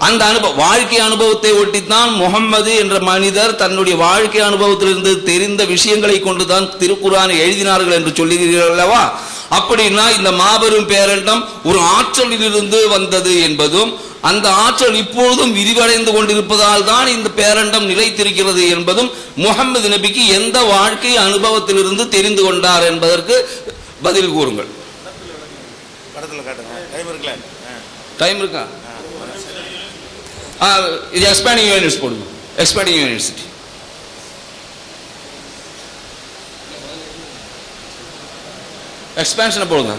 அந்த அனுபவ வாழ்க்கை அனுபவத்தை ஒட்டித்தான் முகம்மது என்ற மனிதர் தன்னுடைய வாழ்க்கை அனுபவத்திலிருந்து தெரிந்த விஷயங்களை கொண்டுதான் திருக்குறானை எழுதினார்கள் என்று சொல்லுகிறீர்கள் அல்லவா? அப்படின்னா இந்த மாபெரும் பேரண்டம் ஒரு ஆற்றலிலிருந்து வந்தது என்பதும் அந்த ஆற்றல் இப்பொழுதும் விரிவடைந்து கொண்டிருப்பதால் தான் இந்த பேரண்டம் நிலைத்திருக்கிறது என்பதும் முகமது நபிக்கு எந்த வாழ்க்கை அனுபவத்திலிருந்து தெரிந்து கொண்டார் என்பதற்கு பதில் கூறுங்கள். டைம் இருக்கா? இது எக்ஸ்பேண்டிங் யூனிட்ஸ் போடுங்க எக்ஸ்பேண்டிங் யூனிவர்சிட்டி எக்ஸ்பேன்ஷனை போடுங்க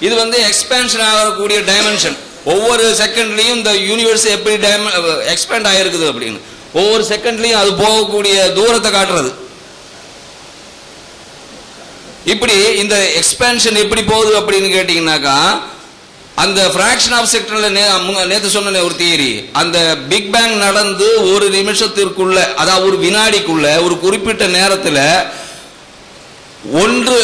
இது வந்து எக்ஸ்பேன்ஷன் ஆகக்கூடிய டைமென்ஷன் ஒவ்வொரு செகண்ட்லையும் இந்த யூனிவர்ஸ் எப்படி டைம எக்ஸ்பேண்ட் ஆகிருக்குது அப்படின்னு ஒவ்வொரு செகண்ட்லையும் அது போகக்கூடிய தூரத்தை காட்டுறது இப்படி இந்த எக்ஸ்பேன்ஷன் எப்படி போகுது அப்படின்னு கேட்டிங்கனாக்கா அந்த ஃப்ராக்ஷன் ஆஃப் செக்டர்ல நேற்று சொன்ன ஒரு தியரி அந்த பிக் பேங் நடந்து ஒரு நிமிஷத்திற்குள்ள அதாவது ஒரு வினாடிக்குள்ள ஒரு குறிப்பிட்ட நேரத்தில் ஒன்று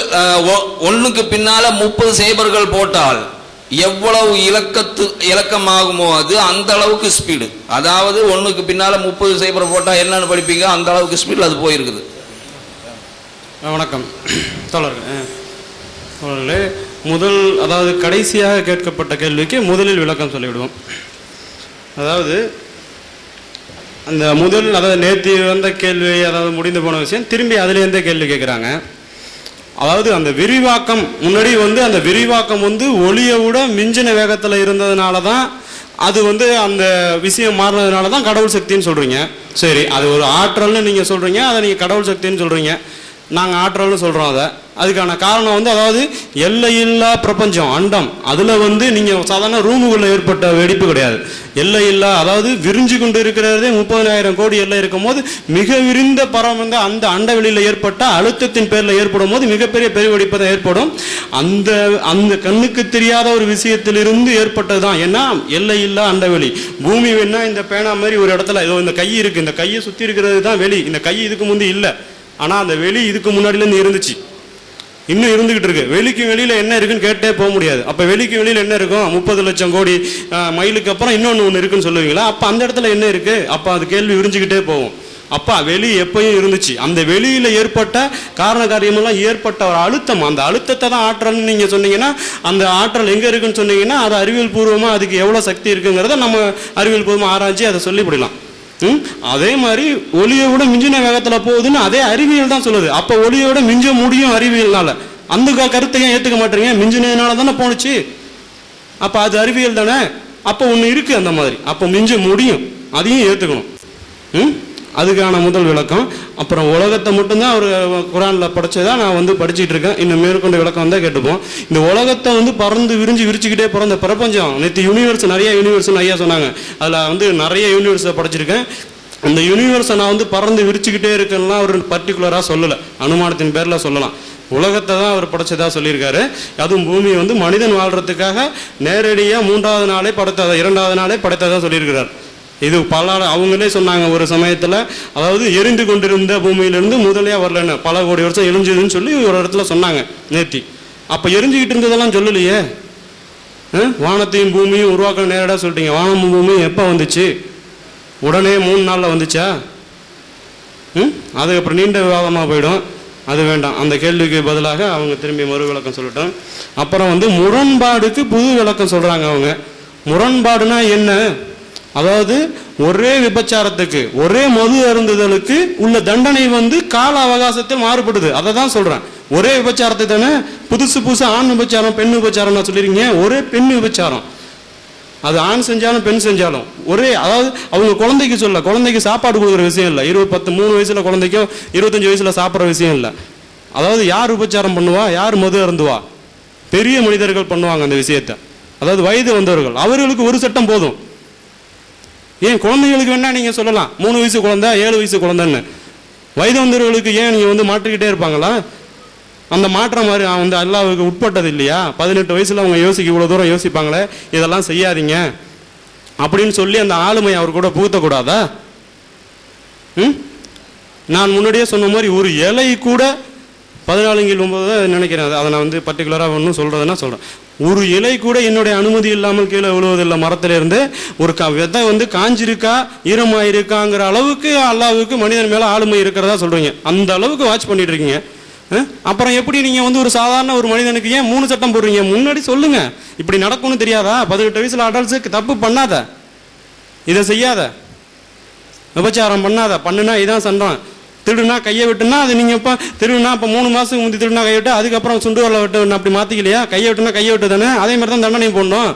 ஒன்றுக்கு ஒ- பின்னால முப்பது சைபர்கள் போட்டால் எவ்வளவு இலக்கத்து இலக்கமாகுமோ அது அந்த அளவுக்கு ஸ்பீடு அதாவது ஒன்றுக்கு பின்னால் முப்பது சைபர் போட்டால் என்னன்னு படிப்பீங்க அந்த அளவுக்கு ஸ்பீடில் அது போயிருக்குது. வணக்கம். தோழர்கள் தோழர்களே முதல் அதாவது கடைசியாக கேட்கப்பட்ட கேள்விக்கு முதலில் விளக்கம் சொல்லிவிடுவோம். அதாவது அந்த முதல் அதாவது நேற்று வந்த கேள்வி அதாவது முடிந்து போன விஷயம் திரும்பி அதுலேருந்தே கேள்வி கேட்குறாங்க. அதாவது அந்த விரிவாக்கம் முன்னாடி வந்து அந்த விரிவாக்கம் வந்து ஒளியை விட மிஞ்சின வேகத்தில் இருந்ததுனால தான் அது வந்து அந்த விஷயம் மாறினதுனால தான் கடவுள் சக்தின்னு சொல்கிறீங்க சரி அது ஒரு ஆற்றல்னு நீங்கள் சொல்கிறீங்க அதை நீங்கள் கடவுள் சக்தின்னு சொல்கிறீங்க நாங்கள் ஆற்றல்னு சொல்கிறோம் அதை. அதுக்கான காரணம் வந்து அதாவது எல்லையில்லா பிரபஞ்சம் அண்டம். அதில் வந்து நீங்கள் சாதாரண ரூமுக்குள்ளே ஏற்பட்ட வெடிப்பு கிடையாது. எல்லையில்லா அதாவது விரிஞ்சு கொண்டு இருக்கிறதே முப்பதனாயிரம் கோடி எல்லை இருக்கும் போது மிக விரிந்த பரமந்த அந்த அண்டவெளியில் ஏற்பட்ட அழுத்தத்தின் பேரில் ஏற்படும் போது மிகப்பெரிய பெருவெடிப்பு தான் ஏற்படும். அந்த அந்த கண்ணுக்கு தெரியாத ஒரு விஷயத்திலிருந்து ஏற்பட்டது தான் ஏன்னா எல்லையில்லா அண்டவெளி. பூமி வேணா இந்த பேனா மாதிரி ஒரு இடத்துல இதோ இந்த கை இருக்குது இந்த கையை சுற்றி இருக்கிறது தான் வெளி. இந்த கை இதுக்கு முந்தி இல்லை. ஆனால் அந்த வெளி இதுக்கு முன்னாடிலேருந்து இருந்துச்சு. இன்னும் இருந்துகிட்டு இருக்கு. வெளிக்கு வெளியில் என்ன இருக்குன்னு கேட்டே போக முடியாது. அப்போ வெளிக்கு வெளியில் என்ன இருக்கும்? முப்பது லட்சம் கோடி மயிலுக்கு மைலுக்கு அப்புறம் இன்னொன்று ஒன்று இருக்குன்னு சொல்லுவீங்களா? அப்போ அந்த இடத்துல என்ன இருக்குது அப்போ அது கேள்வி விரிஞ்சுக்கிட்டே போகும். அப்பா வெளி எப்பயும் இருந்துச்சு. அந்த வெளியில் ஏற்பட்ட காரண காரியமெல்லாம் ஏற்பட்ட ஒரு அழுத்தம். அந்த அழுத்தத்தை தான் ஆற்றல்னு நீங்கள் சொன்னீங்கன்னா அந்த ஆற்றல் எங்கே இருக்குன்னு சொன்னீங்கன்னா அது அறிவியல் பூர்வமாக அதுக்கு எவ்வளோ சக்தி இருக்குங்கிறத நம்ம அறிவியல் பூர்வமாக ஆராய்ச்சி அதை சொல்லிவிடலாம் அதே மாதிரி ஒளியை விட மிஞ்சின வேகத்தில் போகுதுன்னு அதே அறிவியல் தான் சொல்லுது. அப்போ ஒளியை விட மிஞ்ச முடியும் அறிவியல்னால. அந்த க- கருத்தை ஏன் ஏற்றுக்க மாட்டீங்க? மிஞ்சினதுனால தானே போணுச்சு. அப்போ அது அறிவியல் தானே? அப்போ ஒன்று இருக்குது அந்த மாதிரி. அப்போ மிஞ்ச முடியும். அதையும் ஏற்றுக்கணும் ம்? அதுக்கான முதல் விளக்கம். அப்புறம் உலகத்தை மட்டும்தான் அவர் குரானில் படைச்சதாக நான் வந்து படிச்சுட்டு இருக்கேன். இன்னும் மேற்கொண்டு விளக்கம் தான் கேட்டுப்போம். இந்த உலகத்தை வந்து பறந்து விரிஞ்சு விரிச்சுக்கிட்டே பிறந்த பிரபஞ்சம். நேற்று யூனிவர்ஸ் நிறைய யூனிவர்ஸ்னு ஐயா சொன்னாங்க. அதில் வந்து நிறைய யூனிவர்ஸை படிச்சிருக்கேன். அந்த யூனிவர்ஸை நான் வந்து பறந்து விரிச்சுக்கிட்டே இருக்கேன்னா அவர் பர்டிகுலராக சொல்லலை. அனுமானத்தின் பேரில் சொல்லலாம். உலகத்தை தான் அவர் படைச்சதா சொல்லியிருக்காரு. அதுவும் பூமியை வந்து மனிதன் வாழ்றதுக்காக நேரடியாக மூன்றாவது நாளே படைத்ததா இரண்டாவது நாளே படைத்ததா சொல்லியிருக்கிறார். இது பல அவங்களே சொன்னாங்க ஒரு சமயத்தில் அதாவது எரிந்து கொண்டிருந்த பூமியிலிருந்து முதலே வரலன்னு பல கோடி வருஷம் எரிஞ்சுதுன்னு சொல்லி ஒரு இடத்துல சொன்னாங்க நேர்த்தி அப்போ எரிஞ்சுக்கிட்டு இருந்ததெல்லாம் சொல்லலையே? வானத்தையும் பூமியும் உருவாக்க நேரடியாக சொல்லிட்டீங்க. வானமும் பூமியும் எப்போ வந்துச்சு? உடனே மூணு நாளில் வந்துச்சா? ம்? அதுக்கப்புறம் நீண்ட விவாதமாக போயிடும். அது வேண்டாம். அந்த கேள்விக்கு பதிலாக அவங்க திரும்பி மறு விளக்கம் சொல்லட்டும். அப்புறம் வந்து முரண்பாடுக்கு புது விளக்கம் சொல்கிறாங்க அவங்க. முரண்பாடுனா என்ன? அதாவது ஒரே விபச்சாரத்துக்கு ஒரே மது அருந்துதலுக்கு உள்ள தண்டனை வந்து கால அவகாசத்தில் மாறுபடுது. அதை தான் சொல்கிறேன் ஒரே விபச்சாரத்தை தானே புதுசு புதுசு ஆண் விபச்சாரம் பெண் விபச்சாரம் நான் சொல்லிருக்கீங்க. ஒரே பெண் விபச்சாரம். அது ஆண் செஞ்சாலும் பெண் செஞ்சாலும். ஒரே அதாவது அவங்க குழந்தைக்கு சொல்ல குழந்தைக்கு சாப்பாடு கொடுக்குற விஷயம் இல்லை. இருபது பத்து மூணு வயசுல குழந்தைக்கும் இருபத்தஞ்சு வயசுல சாப்பிட்ற விஷயம் இல்லை. அதாவது யார் உபச்சாரம் பண்ணுவா? யார் மது அருந்துவா? பெரிய மனிதர்கள் பண்ணுவாங்க அந்த விஷயத்தை. அதாவது வயது வந்தவர்கள். அவர்களுக்கு ஒரு சட்டம் போதும். ஏன் குழந்தைகளுக்கு வேணால் நீங்கள் சொல்லலாம். மூணு வயசு குழந்தை ஏழு வயசு குழந்தைன்னு. வயது வந்தவர்களுக்கு ஏன் நீங்கள் வந்து மாற்றிக்கிட்டே இருப்பாங்களா? அந்த மாற்றம் மாதிரி அவன் வந்து அல்லாவுக்கு உட்பட்டது இல்லையா? பதினெட்டு வயசில் அவங்க யோசிக்க இவ்வளோ தூரம் யோசிப்பாங்களே இதெல்லாம் செய்யாதீங்க. அப்படின்னு சொல்லி அந்த ஆளுமை அவர் கூட புகுத்தக்கூடாதா? ம்? நான் முன்னாடியே சொன்ன மாதிரி ஒரு இலை கூட பதினாலுங்கில் ஒம்பது நினைக்கிறேன். அதை நான் வந்து பர்டிகுலராக ஒன்றும் சொல்கிறதுனா சொல்கிறேன் ஒரு இலை கூட என்னுடைய அனுமதி இல்லாமல் கீழே விழுவதில்லை. மரத்திலிருந்து ஒரு க விதை வந்து காஞ்சிருக்கா ஈரமாக இருக்காங்கிற அளவுக்கு அல்லாவுக்கு மனிதன் மேலே ஆளுமை இருக்கிறதா சொல்கிறீங்க அந்த அளவுக்கு வாட்ச் பண்ணிட்டு இருக்கீங்க அப்புறம் எப்படி நீங்கள் வந்து ஒரு சாதாரண ஒரு மனிதனுக்கு ஏன் மூணு சட்டம் போடுறீங்க? முன்னாடி சொல்லுங்கள் இப்படி நடக்கும்னு தெரியாதா? பதினெட்டு வயசில் அடல்ஸுக்கு தப்பு பண்ணாத. இதை செய்யாத. விபச்சாரம் பண்ணாத. பண்ணுனா இதான் சண்டம். திருடுனா கையை விட்டுனா அது நீங்கள் இப்போ திருடுனா இப்போ மூணு மாதத்துக்கு முந்தி திருடுனா கையை விட்டு அதுக்கப்புறம் சுண்டு வரல விட்டு அப்படி மாற்றிக்கலையா கையை விட்டுனா கையை விட்டு தானே? அதே மாதிரி தான் தண்டனை போடணும்.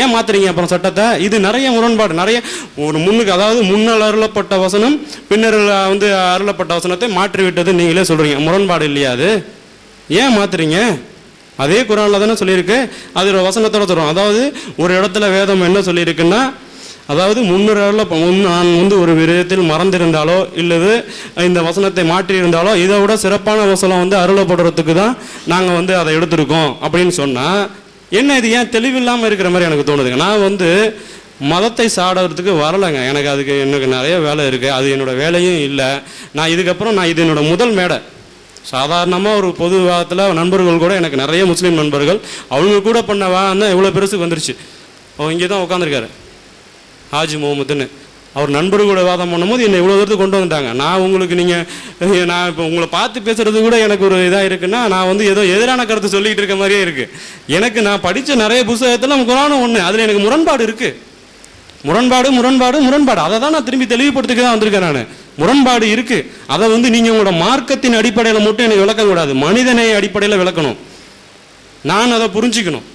ஏன் மாத்துறீங்க அப்புறம் சட்டத்தை? இது நிறைய முரண்பாடு நிறைய ஒரு முன்னுக்கு அதாவது முன்னால் அருளப்பட்ட வசனம் பின்னர் வந்து அருளப்பட்ட வசனத்தை மாற்றி விட்டது நீங்களே சொல்கிறீங்க முரண்பாடு இல்லையா அது? ஏன் மாத்துறீங்க? அதே குரானில் தானே சொல்லியிருக்கு. அது ஒரு வசனத்தோட சொல்கிறோம் அதாவது ஒரு இடத்துல வேதம் என்ன சொல்லியிருக்குன்னா அதாவது முன்னுரில் நான் வந்து ஒரு விதத்தில் மறந்திருந்தாலோ இல்லது இந்த வசனத்தை மாற்றியிருந்தாலோ இதை விட சிறப்பான வசனம் வந்து அருளப்படுறதுக்கு தான் நாங்கள் வந்து அதை எடுத்திருக்கோம் அப்படின்னு சொன்னால் என்ன இது? ஏன் தெளிவில்லாமல் இருக்கிற மாதிரி எனக்கு தோணுதுங்க. நான் வந்து மதத்தை சாடுறதுக்கு வரலைங்க. எனக்கு அதுக்கு எனக்கு நிறைய வேலை இருக்குது அது என்னோட வேலையும் இல்லை. நான் இதுக்கப்புறம் நான் இது என்னோடய முதல் மேடை. சாதாரணமாக ஒரு பொது விவாதத்தில் நண்பர்கள் கூட எனக்கு நிறைய முஸ்லீம் நண்பர்கள் அவங்க கூட பண்ண வாதம் இவ்வளோ பெருசுக்கு வந்துருச்சு. அவங்க இங்கே தான் உட்காந்துருக்காரு ஹாஜி முகமதுன்னு அவர் நண்பர் கூட வாதம் பண்ணும்போது என்னை இவ்வளோ தூரத்துக்கு கொண்டு வந்துட்டாங்க. நான் உங்களுக்கு நீங்கள் நான் இப்போ உங்களை பார்த்து பேசுறது கூட எனக்கு ஒரு இதாக இருக்குன்னா நான் வந்து ஏதோ எதிரான கருத்து சொல்லிக்கிட்டு இருக்க மாதிரியே இருக்குது எனக்கு நான் படித்த நிறைய புஸ்தகத்தில் குரானும் ஒன்று அதில் எனக்கு முரண்பாடு இருக்குது முரண்பாடு முரண்பாடு முரண்பாடு. அதை தான் நான் திரும்பி தெளிவுபடுத்திக்க தான் வந்திருக்கேன் நான். முரண்பாடு இருக்குது அதை வந்து நீங்கள் உங்களோட மார்க்கத்தின் அடிப்படையில் மட்டும் எனக்கு விளக்கக்கூடாது. மனிதனை அடிப்படையில் விளக்கணும். நான் அதை புரிஞ்சுக்கணும்.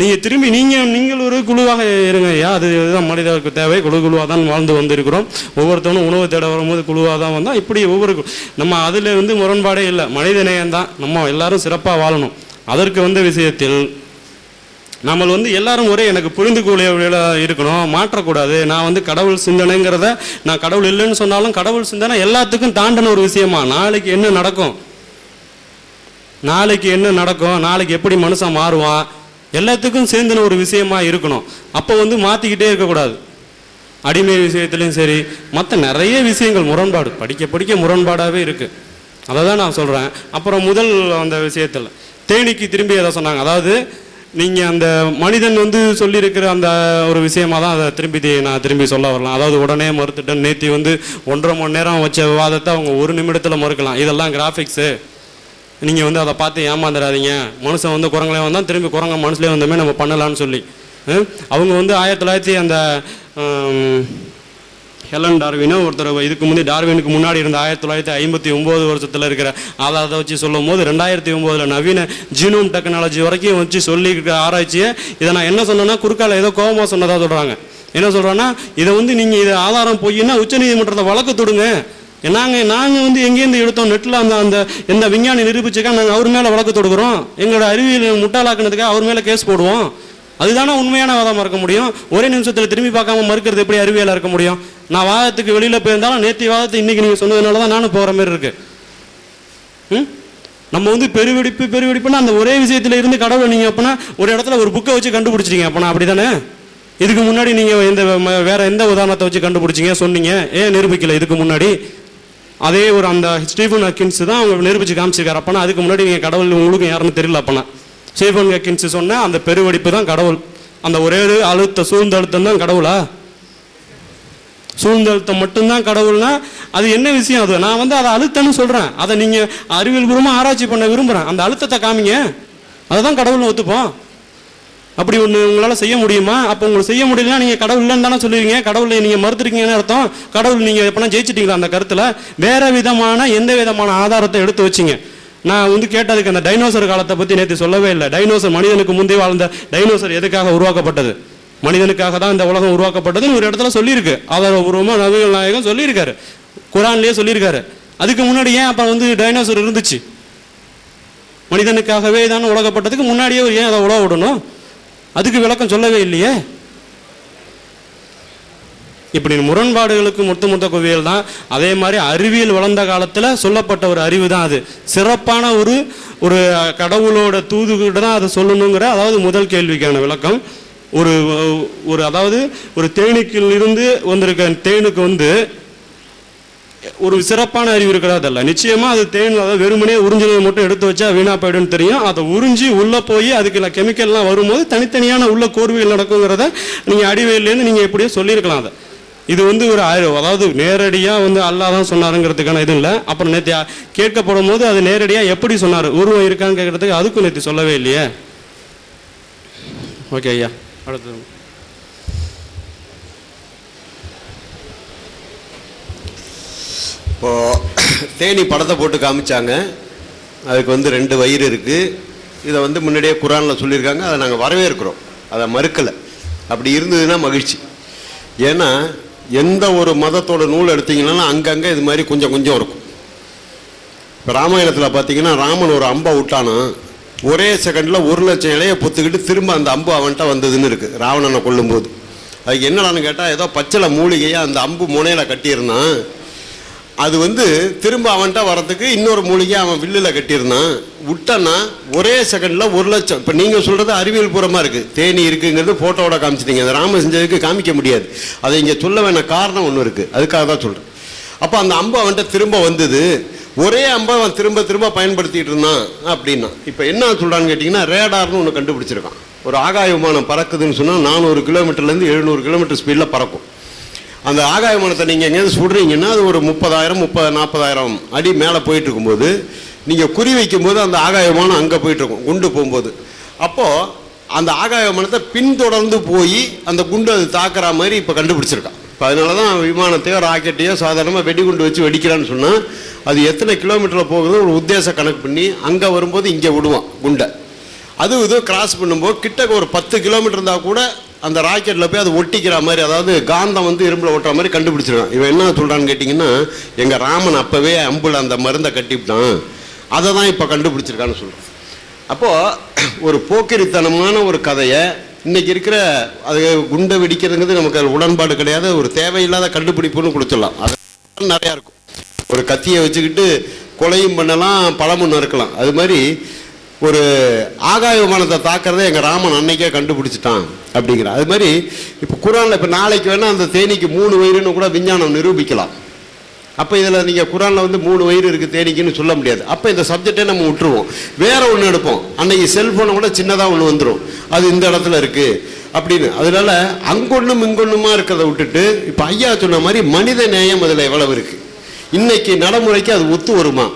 நீங்கள் திரும்பி நீங்கள் நீங்கள் ஒரு குழுவாக இருங்க ஐயா. அது இதுதான் மனிதருக்கு தேவை. குழு குழுவாக தான் வாழ்ந்து வந்திருக்கிறோம். ஒவ்வொருத்தவனும் உணவு தேட வரும்போது குழுவாக தான் வந்தால் இப்படி ஒவ்வொரு நம்ம அதில் வந்து முரண்பாடே இல்லை. மனிதநேயம் தான் நம்ம எல்லாரும் சிறப்பாக வாழணும். அதற்கு வந்த விஷயத்தில் நம்ம வந்து எல்லாரும் ஒரே எனக்கு புரிந்து கொள்ள இருக்கணும். மாற்றக்கூடாது. நான் வந்து கடவுள் சிந்தனைங்கிறத நான் கடவுள் இல்லைன்னு சொன்னாலும் கடவுள் சிந்தனை எல்லாத்துக்கும் தாண்டின ஒரு விஷயமா? நாளைக்கு என்ன நடக்கும்? நாளைக்கு என்ன நடக்கும்? நாளைக்கு எப்படி மனுஷன் மாறுவான்? எல்லாத்துக்கும் சேர்ந்துன ஒரு விஷயமா இருக்கணும். அப்போ வந்து மாற்றிக்கிட்டே இருக்கக்கூடாது. அடிமை விஷயத்துலையும் சரி மற்ற நிறைய விஷயங்கள் முரண்பாடு. படிக்க படிக்க முரண்பாடாகவே இருக்குது அதை தான் நான் சொல்கிறேன் அப்புறம் முதல் அந்த விஷயத்தில் தேனிக்கு திரும்பி எதை சொன்னாங்க. அதாவது நீங்கள் அந்த மனிதன் வந்து சொல்லியிருக்கிற அந்த ஒரு விஷயமாக தான் அதை திரும்பி நான் திரும்பி சொல்ல வரலாம். அதாவது உடனே மறுத்துட்டேன். நேத்தி வந்து ஒன்றரை மணி நேரம் வச்ச விவாதத்தை அவங்க ஒரு நிமிடத்தில் மறுக்கலாம். இதெல்லாம் கிராஃபிக்ஸு நீங்கள் வந்து அதை பார்த்து ஏமாந்துடாதீங்க. மனுஷன் வந்து குரங்களே வந்தால் திரும்பி குரங்க மனுஷலே வந்தோமே நம்ம பண்ணலான்னு சொல்லி. அவங்க வந்து ஆயிரத்தி தொள்ளாயிரத்தி அந்த ஹெலன் டார்வினோ ஒருத்தர் இதுக்கு முந்தைய டார்வினுக்கு முன்னாடி இருந்த ஆயிரத்தி தொள்ளாயிரத்தி ஐம்பத்தி ஒம்பது வருஷத்தில் இருக்கிற ஆதாரத்தை வச்சு சொல்லும் போது ரெண்டாயிரத்தி ஒம்போதில் நவீன ஜீனோம் டெக்னாலஜி வரைக்கும் வச்சு சொல்லி ஆராய்ச்சியை இதை நான் என்ன சொன்னேன்னா குறுக்கால ஏதோ கோபமாக சொன்னதாக சொல்கிறாங்க என்ன சொல்கிறேன்னா இதை வந்து நீங்கள் இது ஆதாரம் போயின்னா உச்சநீதிமன்றத்தை வழக்கு தொடுங்க. நாங்கள் நாங்கள் வந்து எங்கேருந்து எடுத்தோம் நெட்டில் அந்த அந்த எந்த விஞ்ஞானி நிரூபிச்சுக்கா நாங்கள் அவர் மேலே வழக்கு தொடுக்கிறோம். எங்களோட அறிவியல் முட்டாளாக்குனதுக்காக அவர் மேலே கேஸ் போடுவோம். அதுதானே உண்மையான வாதமாக இருக்க முடியும்? ஒரே நிமிஷத்தில் திரும்பி பார்க்காம மறுக்கிறது எப்படி அறிவியலாக இருக்க முடியும்? நான் வாதத்துக்கு வெளியில் போயிருந்தாலும் நேற்று வாதத்தை இன்னைக்கு நீங்கள் சொன்னதுனால தான் நானும் போகிற மாதிரி இருக்கு. ம்? நம்ம வந்து பெருவெடிப்பு பெருவெடிப்புன்னா அந்த ஒரே விஷயத்தில் இருந்து கடவுளை நீங்கள் அப்போனா ஒரு இடத்துல ஒரு புக்கை வச்சு கண்டுபிடிச்சிட்டீங்க அப்போனா அப்படி தானே இதுக்கு முன்னாடி நீங்கள் எந்த ம- வேற எந்த உதாரணத்தை வச்சு கண்டுபிடிச்சீங்க? சொன்னீங்க. ஏன் நிரூபிக்கல இதுக்கு முன்னாடி? அதே ஒரு அந்த ஸ்டீஃபன் அக்கின்ஸ் தான் அவங்க நிரூபிச்சு காமிச்சிருக்காரு. அப்போனா அதுக்கு முன்னாடி நீங்கள் கடவுள் உங்களுக்கு யாருன்னு தெரியல அப்போனா. ஸ்டீஃபன் ஹக்கின்ஸ் சொன்ன அந்த பெருவெடிப்பு தான் கடவுள். அந்த ஒரே ஒரு அழுத்த சூழ்ந்த அழுத்தம் தான் கடவுளா? சூழ்ந்தழுத்தம் மட்டும்தான் கடவுள்னா அது என்ன விஷயம் அது? நான் வந்து அதை அழுத்தம்னு சொல்கிறேன் அதை நீங்கள் அறிவியல் பூர்வமாக ஆராய்ச்சி பண்ண விரும்புகிறேன் அந்த அழுத்தத்தை காமிங்க. அதை தான் கடவுள்னு ஒத்துப்போம். அப்படி ஒன்று உங்களால் செய்ய முடியுமா? அப்போ உங்களுக்கு செய்ய முடியலன்னா நீங்கள் கடவுள் இல்லைன்னு தானே சொல்லுவீங்க. கடவுளை நீங்கள் மறுத்துருக்கீங்கன்னு அர்த்தம். கடவுள் நீங்கள் எப்போனா ஜெயிச்சிட்டீங்களா அந்த கருத்தில்? வேறு விதமான எந்த விதமான ஆதாரத்தை எடுத்து வச்சிங்க? நான் வந்து கேட்டதுக்கு அந்த டைனோசர் காலத்தை பற்றி நேற்று சொல்லவே இல்லை. டைனோசர் மனிதனுக்கு முந்தைய வாழ்ந்த டைனோசர் எதுக்காக உருவாக்கப்பட்டது? மனிதனுக்காக தான் இந்த உலகம் உருவாக்கப்பட்டதுன்னு ஒரு இடத்துல சொல்லியிருக்கு. ஆதாரபூர்வமாக நபிகள் நாயகம் சொல்லியிருக்காரு. குரான்லேயே சொல்லியிருக்காரு. அதுக்கு முன்னாடி ஏன் அப்போ வந்து டைனோசர் இருந்துச்சு? மனிதனுக்காகவே தான் உலகப்பட்டதுக்கு முன்னாடியே ஒரு ஏன் அதை உழவு விடணும்? அதுக்கு விளக்கம் சொல்லவே இல்லையே? இப்படி முரண்பாடுகளுக்கு மொத்த மொத்த குவியல் தான். அதே மாதிரி அறிவியல் வளர்ந்த காலத்தில் சொல்லப்பட்ட ஒரு அறிவு தான் அது. சிறப்பான ஒரு ஒரு கடவுளோட தூதுகிட்ட தான் அதை சொல்லணுங்கிற அதாவது முதல் கேள்விக்கான விளக்கம். ஒரு ஒரு அதாவது ஒரு தேனீக்கில் இருந்து வந்திருக்க தேனுக்கு வந்து ஒரு சிறப்பான அறிவு இருக்கிறதல்ல நிச்சயமா அது தேன் அதாவது வெறுமனே உறிஞ்சினதை மட்டும் எடுத்து வச்சா வீணா போயிடும்னு தெரியும். அதை உறிஞ்சி உள்ள போய் அதுக்குள்ள கெமிக்கல்லாம் வரும்போது தனித்தனியான உள்ள கோர்வைகள் நடக்குங்கிறத நீங்க அடிவையிலேருந்து நீங்க எப்படியோ சொல்லியிருக்கலாம் அதை. இது வந்து ஒரு ஆயிரம் அதாவது நேரடியாக வந்து அல்லாஹ் தான் சொன்னாருங்கிறதுக்கான இது இல்லை. அப்புறம் நேற்று கேட்கப்படும் போது அது நேரடியாக எப்படி சொன்னார்? உருவம் இருக்கான்னு கேட்கறதுக்கு அதுக்கும் நேற்று சொல்லவே இல்லையே. ஓகே ஐயா. அடுத்தது. இப்போ தேனி படத்தை போட்டு காமிச்சாங்க. அதுக்கு வந்து ரெண்டு வயிறு இருக்குது இதை வந்து முன்னாடியே குரானில் சொல்லியிருக்காங்க. அதை நாங்கள் வரவேற்கிறோம். அதை மறுக்கலை. அப்படி இருந்ததுன்னா மகிழ்ச்சி. ஏன்னா எந்த ஒரு மதத்தோட நூல் எடுத்தீங்கன்னா அங்கங்கே இது மாதிரி கொஞ்சம் கொஞ்சம் இருக்கும். இப்போ ராமாயணத்தில் பார்த்தீங்கன்னா ராமன் ஒரு அம்பை விட்டானா ஒரே செகண்டில் ஒரு லட்சம் இலையை பொத்துக்கிட்டு திரும்ப அந்த அம்பு அவன்கிட்ட வந்ததுன்னு இருக்குது ராவணனை கொல்லும்போது. அதுக்கு என்னடான்னு கேட்டால் ஏதோ பச்சளை மூலிகையாக அந்த அம்பு முனையில் கட்டியிருந்தான். அது வந்து திரும்ப அவன்கிட்ட வர்றதுக்கு இன்னொரு மூலிகை அவன் வில்லில் கட்டியிருந்தான். விட்டனா ஒரே செகண்டில் ஒரு லட்சம். இப்போ நீங்கள் சொல்கிறது அறிவியல் பூர்வமாக இருக்குது தேனி இருக்குங்கிறது ஃபோட்டோவோட காமிச்சிட்டீங்க. அந்த ராம செஞ்சதுக்கு காமிக்க முடியாது. அதை இங்கே சொல்ல வேண காரணம் ஒன்று இருக்குது அதுக்காக தான் சொல்கிறேன் அப்போ அந்த அம்பு அவன்கிட்ட திரும்ப வந்தது. ஒரே அம்பை அவன் திரும்ப திரும்ப பயன்படுத்திட்டு இருந்தான் அப்படின்னா. இப்போ என்ன சொல்கிறான்னு கேட்டிங்கன்னா ரேடார்னு ஒன்று கண்டுபிடிச்சிருக்கான். ஒரு ஆகாய விமானம் பறக்குதுன்னு சொன்னால் நானூறு கிலோமீட்டர்லேருந்து எழுநூறு கிலோமீட்டர் ஸ்பீடில் பறக்கும். அந்த ஆகாய விமானத்தை நீங்கள் எங்கேயாவது சுடுறீங்கன்னா அது ஒரு முப்பதாயிரம் முப்பது நாற்பதாயிரம் அடி மேலே போயிட்டு இருக்கும்போது நீங்கள் குறி வைக்கும்போது அந்த ஆகாயமானம் அங்கே போயிட்டுருக்கும் குண்டு போகும்போது. அப்போது அந்த ஆகாய மனத்தை பின்தொடர்ந்து போய் அந்த குண்டு அது தாக்குற மாதிரி இப்போ கண்டுபிடிச்சிருக்கான். இப்போ அதனால தான் விமானத்தையோ ராக்கெட்டையோ சாதாரணமாக வெடிகுண்டு வச்சு வெடிக்கிறான்னு சொன்னால் அது எத்தனை கிலோமீட்டரில் போகுது ஒரு உத்தேச கணக்கு பண்ணி அங்கே வரும்போது இங்கே விடுவான் குண்டை. அது இது கிராஸ் பண்ணும்போது கிட்டக்க ஒரு பத்து கிலோமீட்டர் இருந்தால் கூட அந்த ராக்கெட்டில் போய் அது ஒட்டிக்கிற மாதிரி அதாவது காந்தம் வந்து இரும்பில் ஒட்டுற மாதிரி கண்டுபிடிச்சிருக்கான். இவன் என்ன சொல்கிறான்னு கேட்டிங்கன்னா எங்கள் ராமன் அப்போவே அம்புல அந்த மருந்தை கட்டிவிட்டான். அதை தான் இப்போ கண்டுபிடிச்சிருக்கான்னு சொல்கிறான் அப்போது ஒரு போக்கிரித்தனமான ஒரு கதையை இன்றைக்கி இருக்கிற அது குண்டை வெடிக்கிறதுங்கிறது நமக்கு அது உடன்பாடு கிடையாது ஒரு தேவையில்லாத கண்டுபிடிப்புன்னு கொடுத்துடலாம். அது நிறையா இருக்கும். ஒரு கத்தியை வச்சுக்கிட்டு கொலையும் பண்ணலாம் பழமும் நறுக்கலாம். அது மாதிரி ஒரு ஆகாய விமானத்தை தாக்கிறத எங்கள் ராமன் அன்னைக்கே கண்டுபிடிச்சிட்டான் அப்படிங்கிற அது மாதிரி இப்போ குரானில் இப்போ நாளைக்கு வேணால் அந்த தேனிக்கு மூணு வயிறுன்னு கூட விஞ்ஞானம் நிரூபிக்கலாம். அப்போ இதில் நீங்கள் குரானில் வந்து மூணு வயிறு இருக்குது தேனிக்குன்னு சொல்ல முடியாது. அப்போ இந்த சப்ஜெக்டே நம்ம விட்டுருவோம். வேற ஒன்று எடுப்போம். அன்னைக்கு செல்ஃபோனை கூட சின்னதாக ஒன்று வந்துடும் அது இந்த இடத்துல இருக்குது அப்படின்னு. அதனால அங்கொன்னும் இங்கொன்னுமா இருக்கிறத விட்டுட்டு இப்போ ஐயா சொன்ன மாதிரி மனித நேயம் அதில் எவ்வளவு இருக்குது இன்னைக்கு நடைமுறைக்கு அது ஒத்து வருமா?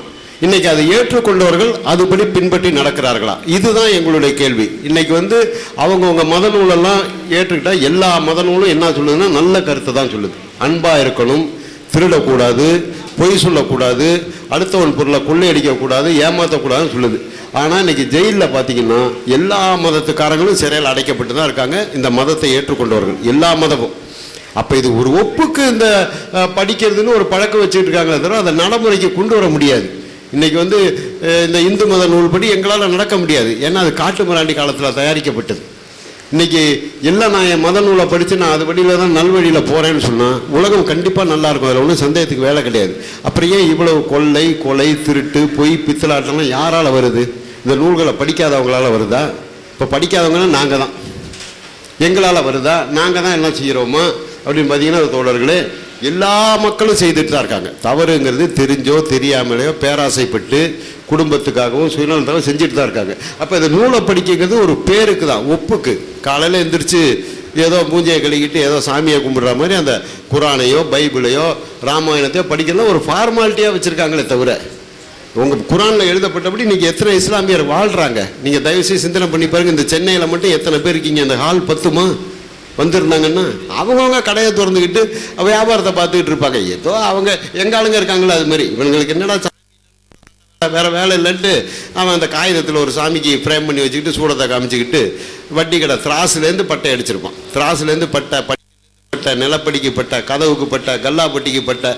இன்னைக்கு அதை ஏற்றுக்கொண்டவர்கள் அதுபடி பின்பற்றி நடக்கிறார்களா? இதுதான் எங்களுடைய கேள்வி. இன்னைக்கு வந்து அவங்கவுங்க மத நூலெல்லாம் ஏற்றுக்கிட்டா எல்லா மத நூலும் என்ன சொல்லுதுன்னா நல்ல கருத்தை தான் சொல்லுது. அன்பா இருக்கணும் திருடக்கூடாது பொய் சொல்லக்கூடாது அடுத்தவன் பொருளை கொள்ளையடிக்கக்கூடாது ஏமாற்றக்கூடாதுன்னு சொல்லுது. ஆனால் இன்னைக்கு ஜெயிலில் பார்த்தீங்கன்னா எல்லா மதத்துக்காரங்களும் சிறையில் அடைக்கப்பட்டு தான் இருக்காங்க. இந்த மதத்தை ஏற்றுக்கொண்டவர்கள் எல்லா மதமும். அப்போ இது ஒரு ஒப்புக்கு இந்த படிக்கிறதுன்னு ஒரு பழக்கம் வச்சுட்டு இருக்காங்களே தவிர அதை நடைமுறைக்கு கொண்டு வர முடியாது. இன்றைக்கி வந்து இந்த இந்து மத நூல்படி எங்களால் நடக்க முடியாது. ஏன்னா அது காட்டு மிராண்டி காலத்தில் தயாரிக்கப்பட்டது. இன்றைக்கி எல்லாம் நான் என் மத நூலை படித்து நான் அது வழியில் தான் நல்வழியில் போகிறேன்னு சொன்னால் உலகம் கண்டிப்பாக நல்லாயிருக்கும் அதில் ஒன்றும் சந்தேகத்துக்கு வேலை கிடையாது. அப்புறம் ஏன் இவ்வளவு கொள்ளை கொலை திருட்டு பொய் பித்தலாட்டம்லாம் யாரால் வருது? இந்த நூல்களை படிக்காதவங்களால் வருதா? இப்போ படிக்காதவங்கன்னா நாங்கள் தான். எங்களால் வருதா? நாங்கள் தான் எல்லாம் செய்கிறோமா அப்படின்னு பார்த்தீங்கன்னா தோழர்களே எல்லா மக்களும் செய்துட்டு தான் இருக்காங்க. தவறுங்கிறது தெரிஞ்சோ தெரியாமலையோ பேராசைப்பட்டு குடும்பத்துக்காகவும் சுயநலத்தாகவும் செஞ்சுட்டு தான் இருக்காங்க. அப்போ இந்த நூலை படிக்கிறது ஒரு பேருக்கு தான் ஒப்புக்கு. காலையில் எழுந்திரிச்சு ஏதோ பூஜையை கழுகிட்டு ஏதோ சாமியை கும்பிடுற மாதிரி அந்த குரானையோ பைபிளையோ ராமாயணத்தையோ படிக்கிறதுலாம் ஒரு ஃபார்மாலிட்டியாக வச்சுருக்காங்களே தவிர உங்கள் குரானில் எழுதப்பட்டபடி நீங்கள் எத்தனை இஸ்லாமியர் வாழ்கிறாங்க நீங்கள் தயவுசெய்து சிந்தனை பண்ணி பாருங்க இந்த சென்னையில் மட்டும் எத்தனை பேர் இருக்கீங்க? அந்த ஹால் பத்துமா? வந்திருந்தாங்கன்னா அவங்கவுங்க கடையை திறந்துக்கிட்டு வியாபாரத்தை பார்த்துக்கிட்டு இருப்பாங்க. ஏதோ அவங்க எங்க ஆளுங்க இருக்காங்களோ அது மாதிரி. இவங்களுக்கு என்னடா சா- வேற வேலை இல்லைன்ட்டு அவன் அந்த காகிதத்தில் ஒரு சாமிக்கு ஃப்ரேம் பண்ணி வச்சுக்கிட்டு சூடத்தை காமிச்சிக்கிட்டு வட்டி கடை திராசுலேருந்து பட்டை அடிச்சிருப்பான். திராசுலேருந்து பட்டை பட்டை பட்டை நிலப்படிக்கு பட்டை கதவுக்கு பட்டை கல்லாப்பட்டிக்கு பட்டை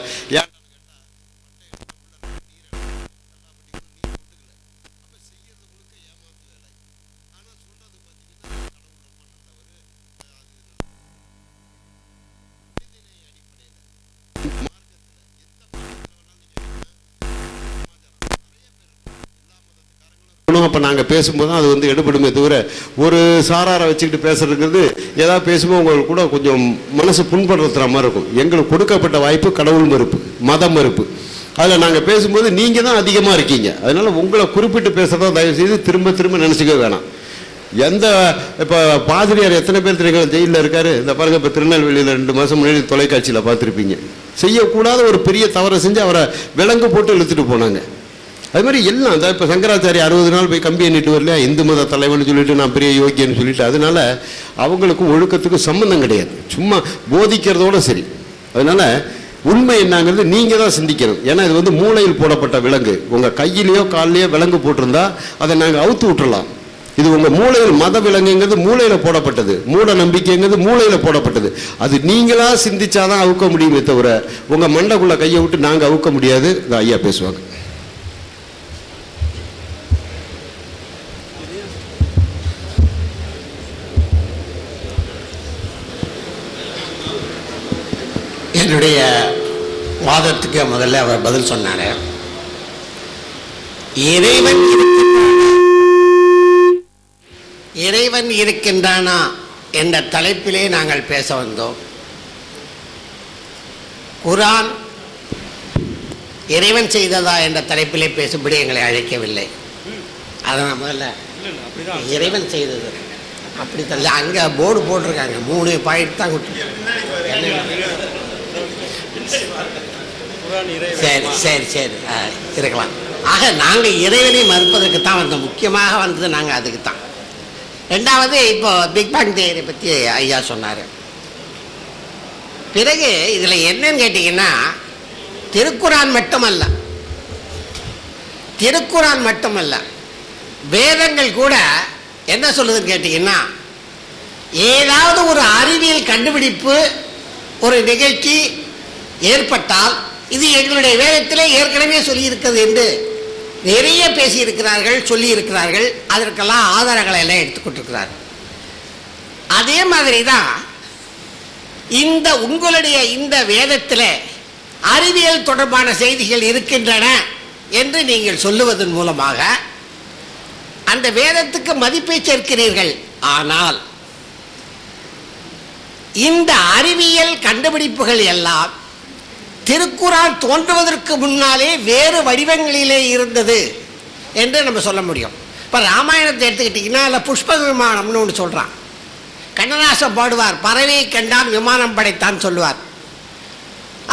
பேசும்போது தான் அது வந்து எடுபடுமே தவிர ஒரு சாராரை வச்சுக்கிட்டு பேசுறதுங்கிறது ஏதாவது பேசும்போது உங்களுக்கு கூட கொஞ்சம் மனசு புண்படுத்துற மாதிரி இருக்கும். எங்களுக்கு கொடுக்கப்பட்ட வாய்ப்பு கடவுள் மறுப்பு மத மறுப்பு. அதில் நாங்கள் பேசும்போது நீங்கள் தான் அதிகமாக இருக்கீங்க. அதனால் உங்களை குறிப்பிட்டு பேசுகிறதா தயவு செய்து திரும்ப திரும்ப நினச்சிக்க வேணாம். எந்த இப்போ பாதிரியார் எத்தனை பேர் தெரியுங்க ஜெயிலில் இருக்காரு. இந்த பாருங்க இப்போ திருநெல்வேலியில் ரெண்டு மாதம் முன்னாடி தொலைக்காட்சியில் பார்த்துருப்பீங்க. செய்யக்கூடாத ஒரு பெரிய தவறை செஞ்சு அவரை விலங்கு போட்டு இழுத்துட்டு போனாங்க. அது மாதிரி எல்லாம் இந்த இப்போ சங்கராச்சாரிய அறுபது நாள் போய் கம்பி எண்ணிட்டு வரலையா? இந்து மத தலைவன் சொல்லிட்டு நான் பெரிய யோகியன்னு சொல்லிட்டு அதனால அவங்களுக்கும் ஒழுக்கத்துக்கும் சம்மந்தம் கிடையாது. சும்மா போதிக்கிறதோட சரி. அதனால உண்மை என்னங்கிறது நீங்கள் தான் சிந்திக்கணும். ஏன்னா இது வந்து மூளையில் போடப்பட்ட விலங்கு. உங்கள் கையிலேயோ கால்லையோ விலங்கு போட்டிருந்தா அதை நாங்கள் அவுத்து விட்டுறலாம். இது உங்கள் மூளையில் மத விலங்குங்கிறது மூளையில் போடப்பட்டது. மூட நம்பிக்கைங்கிறது மூளையில் போடப்பட்டது. அது நீங்களாக சிந்திச்சாதான் அவுக்க முடியுமே தவிர உங்கள் மண்டைக்குள்ளே கையை விட்டு நாங்கள் அவுக்க முடியாது. இதை ஐயா பேசுவாங்க. என்னுடைய வாதத்துக்கு முதல்ல அவர் பதில் சொன்னார். இறைவன் இருக்கின்றானா? இறைவன் இருக்கின்றானா என்ற தலைப்பிலே நாங்கள் பேச வந்தோம். குரான் இறைவன் செய்ததா என்ற தலைப்பிலே பேசும்படி எங்களை அழைக்கவில்லை. அதை முதல்ல. இறைவன் செய்தது. அப்படி தள்ள அங்கே போர்டு போட்டிருக்காங்க. மூணு பாயிண்ட் தான் கொடுத்து சரி சரி சரி. ஆ, இருக்கலாம். ஆக நாங்கள் இறைவனை மறுப்பதற்கு தான் வந்தோம். முக்கியமாக வந்தது நாங்கள் அதுக்கு தான் ரெண்டாவது இப்போ பிக் பேங் தியரி பற்றி ஐயா சொன்னார். பிறகு இதில் என்னன்னு கேட்டிங்கன்னா திருக்குறான் மட்டுமல்ல. திருக்குறான் மட்டுமல்ல. வேதங்கள் கூட என்ன சொல்லுதுன்னு கேட்டிங்கன்னா ஏதாவது ஒரு அறிவியல் கண்டுபிடிப்பு ஒரு நிகழ்ச்சி ஏற்பட்டால் இது எங்களுடைய வேதத்திலே ஏற்கனவே சொல்லியிருக்கிறது என்று நிறைய பேசியிருக்கிறார்கள் சொல்லியிருக்கிறார்கள். அதற்கெல்லாம் ஆதாரங்களை எல்லாம் எடுத்துக்கொண்டிருக்கிறார்கள் அதே மாதிரி தான் இந்த உங்களுடைய இந்த வேதத்தில் அறிவியல் தொடர்பான செய்திகள் இருக்கின்றன என்று நீங்கள் சொல்லுவதன் மூலமாக அந்த வேதத்துக்கு மதிப்பை சேர்க்கிறீர்கள். ஆனால் இந்த அறிவியல் கண்டுபிடிப்புகள் எல்லாம் திருக்குறான் தோன்றுவதற்கு முன்னாலே வேறு வடிவங்களிலே இருந்தது என்று நம்ம சொல்ல முடியும். இப்போ ராமாயணத்தை எடுத்துக்கிட்டிங்கன்னா அதில் புஷ்ப விமானம்னு ஒன்று சொல்கிறான் கண்ணதாசம் பாடுவார் பறவையை கண்டான் விமானம் படைத்தான் சொல்லுவார்.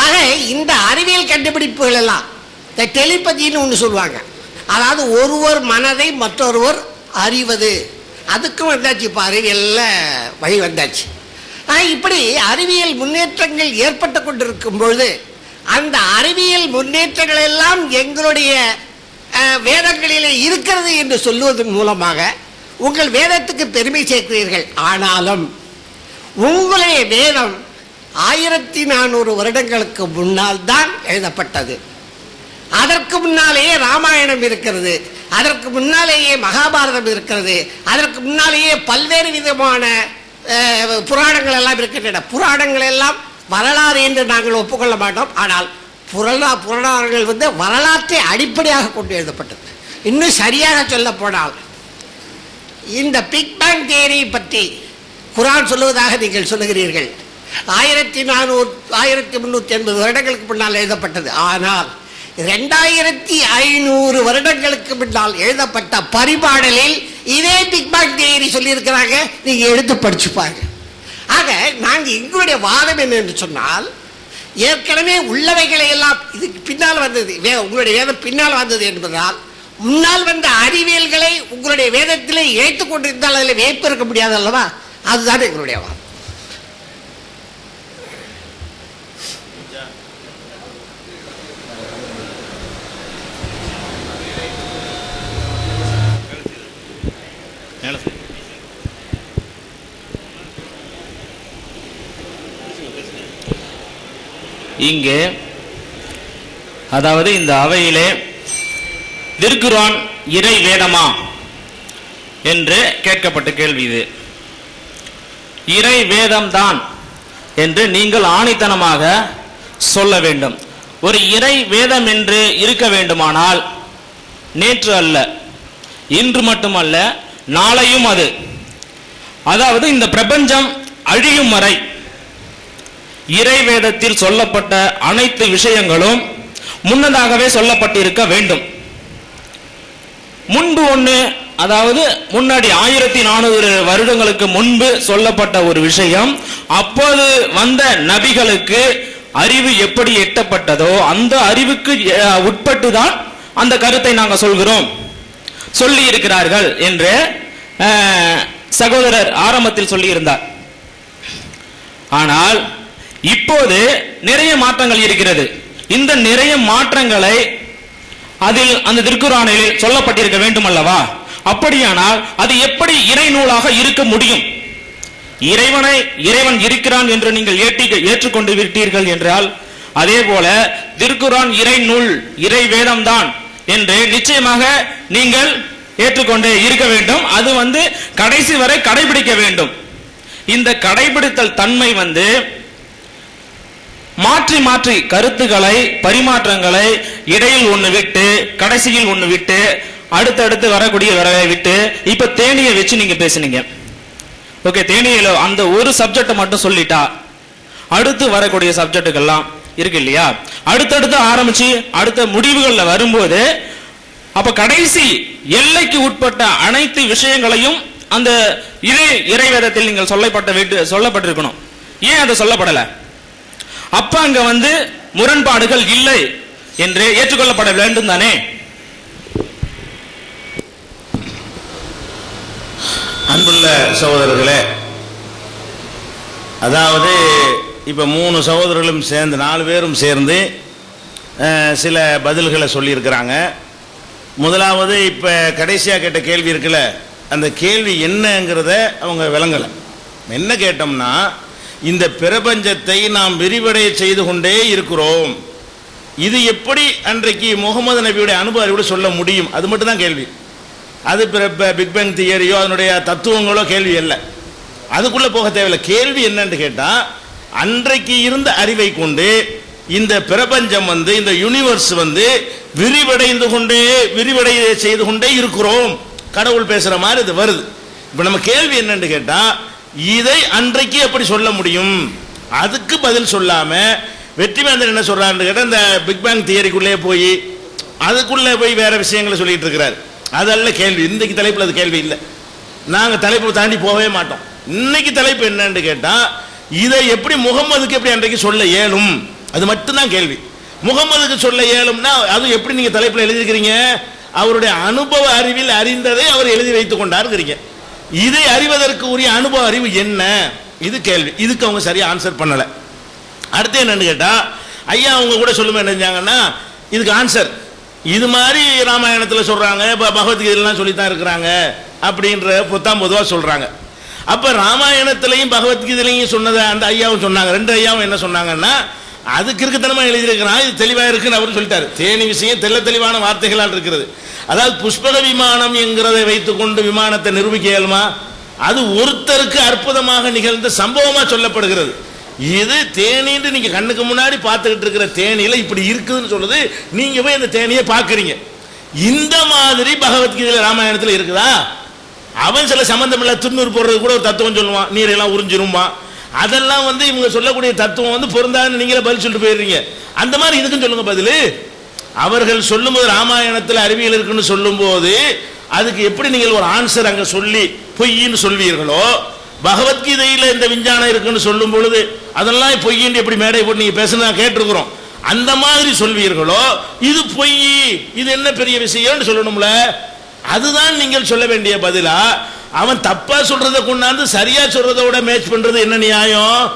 ஆக இந்த அறிவியல் கண்டுபிடிப்புகள் எல்லாம் இந்த டெலிபதின்னு ஒன்று சொல்லுவாங்க. அதாவது ஒருவர் மனதை மற்றொருவர் அறிவது. அதுக்கும் வந்தாச்சு இப்போ அறிவியலில் வழி வந்தாச்சு. ஆனால் இப்படி அறிவியல் முன்னேற்றங்கள் ஏற்பட்டு கொண்டிருக்கும் பொழுது அந்த அறிவியல் முன்னேற்றங்கள் எல்லாம் எங்களுடைய வேதங்களிலே இருக்கிறது என்று சொல்லுவதன் மூலமாக உங்கள் வேதத்துக்கு பெருமை சேர்க்கிறீர்கள். ஆனாலும் உங்களுடைய வேதம் ஆயிரத்தி நானூறு வருடங்களுக்கு முன்னால் தான் எழுதப்பட்டது. அதற்கு முன்னாலேயே ராமாயணம் இருக்கிறது. அதற்கு முன்னாலேயே மகாபாரதம் இருக்கிறது. அதற்கு முன்னாலேயே பல்வேறு விதமான புராணங்கள் எல்லாம் இருக்கின்றன. புராணங்கள் எல்லாம் வரலாறு என்று நாங்கள் ஒப்புக்கொள்ள மாட்டோம். ஆனால் புறநா புராணங்கள் வந்து வரலாற்றை அடிப்படையாக கொண்டு எழுதப்பட்டது. இன்னும் சரியாக சொல்லப்போனால் இந்த பிக் பேங் தியரி பற்றி குரான் சொல்லுவதாக நீங்கள் சொல்லுகிறீர்கள். ஆயிரத்தி நானூறு ஆயிரத்தி முந்நூற்றி எண்பது வருடங்களுக்கு முன்னால் எழுதப்பட்டது. ஆனால் ரெண்டாயிரத்தி ஐநூறு வருடங்களுக்கு முன்னால் எழுதப்பட்ட பரிபாடலில் இதே பிக் பேங் தியரி சொல்லியிருக்கிறாங்க. நீங்கள் எடுத்து படிச்சு ஆக நாங்கள் எங்களுடைய வாதம் என்ன என்று சொன்னால் ஏற்கனவே உள்ளவைகளை எல்லாம் இதுக்கு பின்னால் வந்தது வே உங்களுடைய வேதம் பின்னால் வந்தது என்பதால் முன்னால் வந்த அறிவியல்களை உங்களுடைய வேதத்திலே ஏற்றுக் கொண்டிருந்தால் அதில் வேப்பு இருக்க முடியாது அல்லவா? அதுதான் எங்களுடைய வாதம். இங்கே அதாவது இந்த அவையிலே திருக்குரான் இறை வேதமா? என்று கேட்கப்பட்ட கேள்வி இது. இறை வேதம்தான் என்று நீங்கள் ஆணித்தனமாக சொல்ல வேண்டும். ஒரு இறை வேதம் என்று இருக்க வேண்டுமானால் நேற்று அல்ல இன்று மட்டுமல்ல நாளையும் அது. அதாவது இந்த பிரபஞ்சம் அழியும் வரை இறைவேதத்தில் சொல்லப்பட்ட அனைத்து விஷயங்களும் முன்னதாகவே சொல்லப்பட்டிருக்க வேண்டும். முன்பு ஒண்ணு அதாவது முன்னாடி ஆயிரத்தி நானூறு வருடங்களுக்கு முன்பு சொல்லப்பட்ட ஒரு விஷயம் அப்போது வந்த நபிகளுக்கு அறிவு எப்படி எட்டப்பட்டதோ அந்த அறிவுக்கு அஹ், உட்பட்டு தான் அந்த கருத்தை நாங்க சொல்கிறோம். சொல்லி இருக்கிறார்கள் என்று அஹ், சகோதரர் ஆரம்பத்தில் சொல்லியிருந்தார். ஆனால் இப்போது நிறைய மாற்றங்கள் இருக்கிறது. இந்த நிறைய மாற்றங்களை அதில் அந்த திருக்குறானில் சொல்லப்பட்டிருக்க வேண்டும் அல்லவா? அப்படியானால் அது எப்படி இறை நூலாக இருக்க முடியும்? இறைவனை இறைவன் இருக்கிறான் என்று நீங்கள் ஏற்றுக்கொண்டு விட்டீர்கள் என்றால் அதே போல திருக்குரான் இறை நூல் இறை வேதம்தான் என்று நிச்சயமாக நீங்கள் ஏற்றுக்கொண்டே இருக்க வேண்டும். அது வந்து கடைசி வரை கடைபிடிக்க வேண்டும். இந்த கடைபிடித்தல் தன்மை வந்து மாற்றி மாற்றி கருத்துக்களை பரிமாற்றங்களை இடையில் ஒன்று விட்டு கடைசியில் ஒன்று விட்டு அடுத்தடுத்து வரக்கூடிய வரவை விட்டு இப்ப தேனியை வச்சு நீங்க பேசுனீங்க. ஓகே தேனியில அந்த ஒரு சப்ஜெக்ட் மட்டும் சொல்லிட்டா அடுத்து வரக்கூடிய சப்ஜெக்டுகள்லாம் இருக்கு இல்லையா? அடுத்தடுத்து ஆரம்பிச்சு அடுத்த முடிவுகள்ல வரும்போது அப்ப கடைசி எல்லைக்கு உட்பட்ட அனைத்து விஷயங்களையும் அந்த இறை இறைவேதத்தில் நீங்கள் சொல்லப்பட்ட விட்டு சொல்லப்பட்டிருக்கணும். ஏன் அது சொல்லப்படல? அப்ப அங்க வந்து முரண்பாடுகள் இல்லை என்று ஏற்றுக்கொள்ளப்பட வேண்டும் தானே? அன்புள்ள சகோதரர்களே அதாவது இப்போ மூணு சகோதரர்களும் சேர்ந்து நாலு பேரும் சேர்ந்து சில பதில்களை சொல்லியிருக்கிறாங்க. முதலாவது இப்போ கடைசியாக கேட்ட கேள்வி இருக்குல்ல அந்த கேள்வி என்னங்கிறத அவங்க விளங்கலை. என்ன கேட்டோம்னா இந்த பிரபஞ்சத்தை நாம் விரிவடைய செய்து கொண்டே இருக்கிறோம். இது எப்படி அன்றைக்கு முகமது நபியுடைய அனுபவ அறிவோடு சொல்ல முடியும்? அது மட்டும் தான் கேள்வி. அது பிக் பேங் தியரியோ அதனுடைய தத்துவங்களோ கேள்வி இல்லை அதுக்குள்ளே போக தேவையில்லை. கேள்வி என்னன்னு கேட்டால் அன்றைக்கு இருந்த அறிவை கொண்டு இந்த பிரபஞ்சம் வந்து இந்த யூனிவர்ஸ் வந்து விரிவடைந்து கொண்டே விரிவடை செய்து கொண்டே இருக்கிறோம். கடவுள் பேசுகிற மாதிரி இது வருது. இப்போ நம்ம கேள்வி என்னன்னு கேட்டால் இதை அன்றைக்கு எப்படி சொல்ல முடியும்? அதுக்கு பதில் சொல்லாமல் வெற்றிவேந்தன் என்ன சொல்றாருன்னு கேட்டால் இந்த பிக் பேங் தியரிக்குள்ளே போய் அதுக்குள்ளே போய் வேற விஷயங்களை சொல்லிட்டு இருக்கிறார். அதல்ல கேள்வி. இன்றைக்கு தலைப்பில் அது கேள்வி இல்லை. நாங்கள் தலைப்பு தாண்டி போகவே மாட்டோம். இன்னைக்கு தலைப்பு என்னன்னு கேட்டால் இதை எப்படி முகம்மதுக்கு எப்படி அன்றைக்கு சொல்ல இயலும்? அது மட்டும்தான் கேள்வி. முகம்மதுக்கு சொல்ல இயலும்னா அது எப்படி நீங்கள் தலைப்பில் எழுதியிருக்கிறீங்க? அவருடைய அனுபவ அறிவில் அறிந்ததை அவர் எழுதி வைத்துக் கொண்டாருங்கிறீங்க. இதை அறிவதற்கு உரிய அனுபவ அறிவு என்ன? இது கேள்வி. இதுக்கு அவங்க சரியா ஆன்சர் பண்ணலை. அடுத்து என்னன்னு கேட்டா ஐயா அவங்க கூட சொல்லுமே என்ன செஞ்சாங்கன்னா இதுக்கு ஆன்சர் இது மாதிரி ராமாயணத்தில் சொல்றாங்க இப்போ பகவத்கீதைலாம் சொல்லித்தான் இருக்கிறாங்க அப்படின்ற புத்தாம் பொதுவாக சொல்றாங்க. அப்போ ராமாயணத்திலையும் பகவத்கீதையிலையும் சொன்னதை அந்த ஐயாவும் சொன்னாங்க. ரெண்டு ஐயாவும் என்ன சொன்னாங்கன்னா அதுக்கு கிறுக்குத்தனமா எழுதியிருக்கிறான் இது தெளிவாக இருக்குன்னு அவர் சொல்லிட்டார். தேனி விஷயம் தெள்ள தெளிவான வார்த்தைகளால் இருக்கிறது. அதாவது புஷ்பக விமானம் என்கிறதை வைத்துக்கொண்டு விமானத்தை நிரூபிக்க இயலுமா? அது ஒருத்தருக்கு அற்புதமாக நிகழ்ந்த சம்பவமாக சொல்லப்படுகிறது. இது தேனின்னு நீங்கள் கண்ணுக்கு முன்னாடி பார்த்துக்கிட்டு இருக்கிற தேனியில் இப்படி இருக்குதுன்னு சொல்லுது நீங்கள் போய் அந்த தேனியை பார்க்குறீங்க. இந்த மாதிரி பகவத்கீதையில் ராமாயணத்தில் இருக்குதா? அவன் சில சம்மந்தம் இல்லை துண்ணூறு போடுறது கூட ஒரு தத்துவம் சொல்லுவான் நீரெல்லாம் உறிஞ்சிருமா அதெல்லாம் வந்து இவங்க சொல்லக்கூடிய தத்துவம் வந்து பொருந்தாதுன்னு நீங்களே பதில் சொல்லிட்டு போயிடுறீங்க. அந்த மாதிரி இதுக்கும் சொல்லுங்க பதில். அவர்கள் சொல்லும்போது ராமாயணத்தில் அறிவியல் இருக்குன்னு சொல்லும்போது அதுக்கு எப்படி நீங்கள் ஒரு ஆன்சர் அங்கே சொல்லி பொய்ன்னு சொல்வீர்களோ? பகவத்கீதையில் இந்த விஞ்ஞானம் இருக்குன்னு சொல்லும் பொழுது அதெல்லாம் பொய்ன்னு எப்படி மேடை போட்டு நீங்கள் பேசுனா கேட்டிருக்கிறோம். அந்த மாதிரி சொல்வீர்களோ? இது பொய் இது என்ன பெரிய விஷயம்னு சொல்லணும்ல? அதுதான் நீங்கள் சொல்ல வேண்டிய பதிலா? அவன் தப்பா சொல்றதை கொண்டாந்து சரியா சொல்றதை விட மேட்ச் பண்றது என்ன நியாயம்?